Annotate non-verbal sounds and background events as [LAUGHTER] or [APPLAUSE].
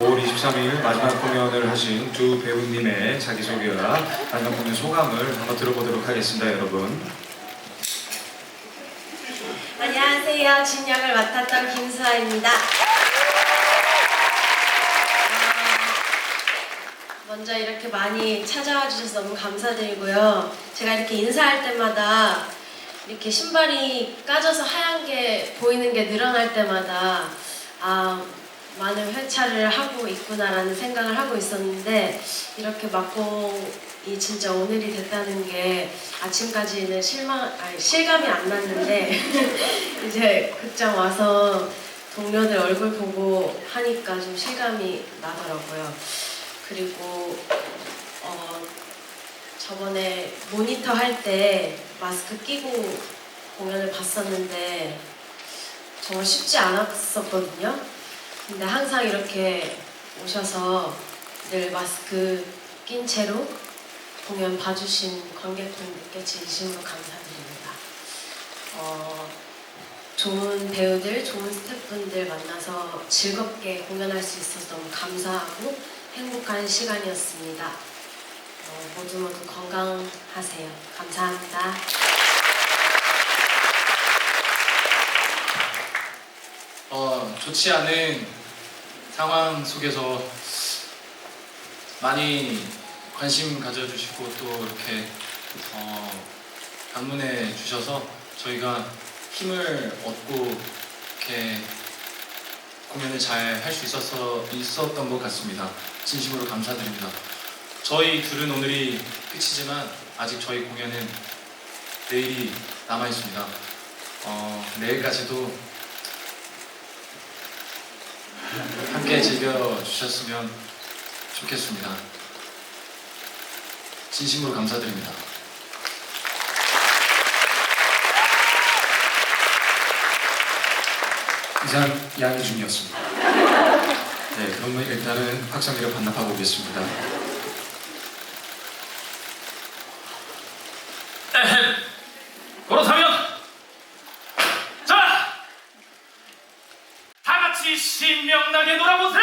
5월 23일 마지막 공연을 하신 두 배우님의 자기소개와 마지막 공연 소감을 한번 들어보도록 하겠습니다, 여러분. 안녕하세요. 진역을 맡았던 김수아입니다. 아, 먼저 이렇게 많이 찾아와 주셔서 너무 감사드리고요. 제가 이렇게 인사할 때마다 이렇게 신발이 까져서 하얀 게 보이는 게 늘어날 때마다 아, 많은 회차를 하고 있구나라는 생각을 하고 있었는데 이렇게 막공이 진짜 오늘이 됐다는 게 아침까지는 실망, 아니, 실감이 안 났는데 [LAUGHS] 이제 극장 와서 동료들 얼굴 보고 하니까 좀 실감이 나더라고요. 그리고 어, 저번에 모니터 할 때 마스크 끼고 공연을 봤었는데 정말 쉽지 않았었거든요. 근데 항상 이렇게 오셔서 늘 마스크 낀 채로 공연 봐주신 관객분들께 진심으로 감사드립니다. 어, 좋은 배우들, 좋은 스태프분들 만나서 즐겁게 공연할 수 있어서 너무 감사하고 행복한 시간이었습니다. 어, 모두 모두 건강하세요. 감사합니다. 어, 좋지 않은 상황 속에서 많이 관심 가져주시고 또 이렇게 어, 방문해 주셔서 저희가 힘을 얻고 이렇게 공연을 잘 할 수 있어서 있었던 것 같습니다. 진심으로 감사드립니다. 저희 둘은 오늘이 끝이지만 아직 저희 공연은 내일이 남아 있습니다. 어, 내일까지도 함께 즐겨 주셨으면 좋겠습니다. 진심으로 감사드립니다. 이상 양희준이었습니다. 네, 그러면 일단은 확성기를 반납하고 오겠습니다. 그렇다면 자, 다 같이 신명나게 놀아보세!